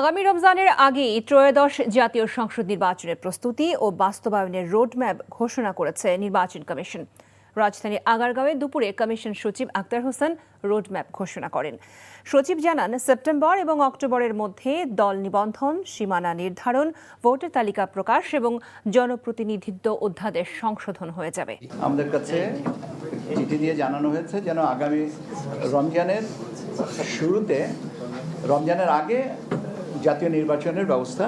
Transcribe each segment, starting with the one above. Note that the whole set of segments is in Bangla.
আগামী রমজানের আগেই ত্রয়োদশ জাতীয় সংসদ নির্বাচনের প্রস্তুতি ও বাস্তবায়নের রোডম্যাপ ঘোষণা করেছে নির্বাচন কমিশন। রাজধানীর আগারগাঁওয়ে দুপুরে কমিশন সচিব আক্তার হোসেন রোডম্যাপ ঘোষণা করেন। সচিব জানান, সেপ্টেম্বর এবং অক্টোবরের মধ্যে দল নিবন্ধন, সীমানা নির্ধারণ, ভোটার তালিকা প্রকাশ এবং জনপ্রতিনিধিত্ব অধ্যাদেশ সংশোধন হয়ে যাবে। আমাদের কাছে চিঠি দিয়ে জানানো হয়েছে যেন আগামী রমজানের শুরুতে, রমজানের আগে জাতীয় নির্বাচনের ব্যবস্থা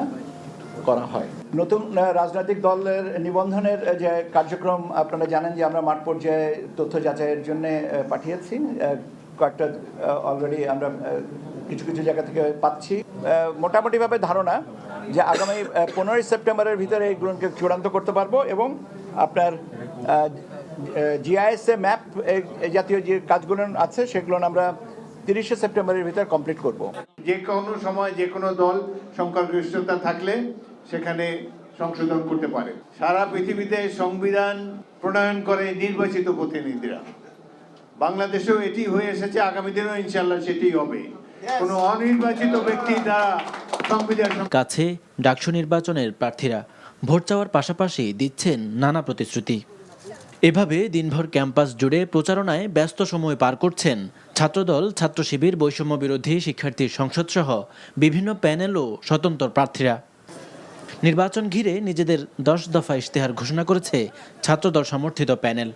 করা হয়। নতুন রাজনৈতিক দলের নিবন্ধনের যে কার্যক্রম আপনারা জানেন যে আমরা মাঠ পর্যায়ে তথ্য যাচাইয়ের জন্য পাঠিয়েছি। কয়েকটা অলরেডি আমরা কিছু কিছু জায়গা থেকে পাচ্ছি। মোটামুটিভাবে ধারণা যে আগামী পনেরোই সেপ্টেম্বরের ভিতরে এইগুলোকে চূড়ান্ত করতে পারব এবং আপনার জিআইএসএ ম্যাপ এই জাতীয় যে কাজগুলো আছে সেগুলো আমরা তিরিশে সেপ্টেম্বরের ভিতরে কমপ্লিট করব। যে কোনো সময় যে কোনো দল সংখ্যাগরিষ্ঠতা থাকলে সেখানে সংশোধন করতে পারে। সারা পৃথিবীতে সংবিধান প্রণয়ন করে নির্বাচিত প্রতিনিধিরা। বাংলাদেশেও এটি হয়ে এসেছে আগামী দিনেও ইনশাল্লাহ সেটি হবে। কোনো অনির্বাচিত ব্যক্তি দ্বারা সংবিধান কাছে ডাকসু নির্বাচনের প্রার্থীরা ভোট চাওয়ার পাশাপাশি দিচ্ছেন নানা প্রতিশ্রুতি। এভাবে দিনভর ক্যাম্পাস জুড়ে প্রচারণায় ব্যস্ত সময় পার করছেন ছাত্রদল, ছাত্র শিবির, বৈষম্য বিরোধী শিক্ষার্থী সংসদ সহ বিভিন্ন প্যানেল ও স্বতন্ত্র প্রার্থীরা। নির্বাচন ঘিরে নিজেদের দশ দফা ইশতেহার ঘোষণা করেছে ছাত্রদল সমর্থিত প্যানেল।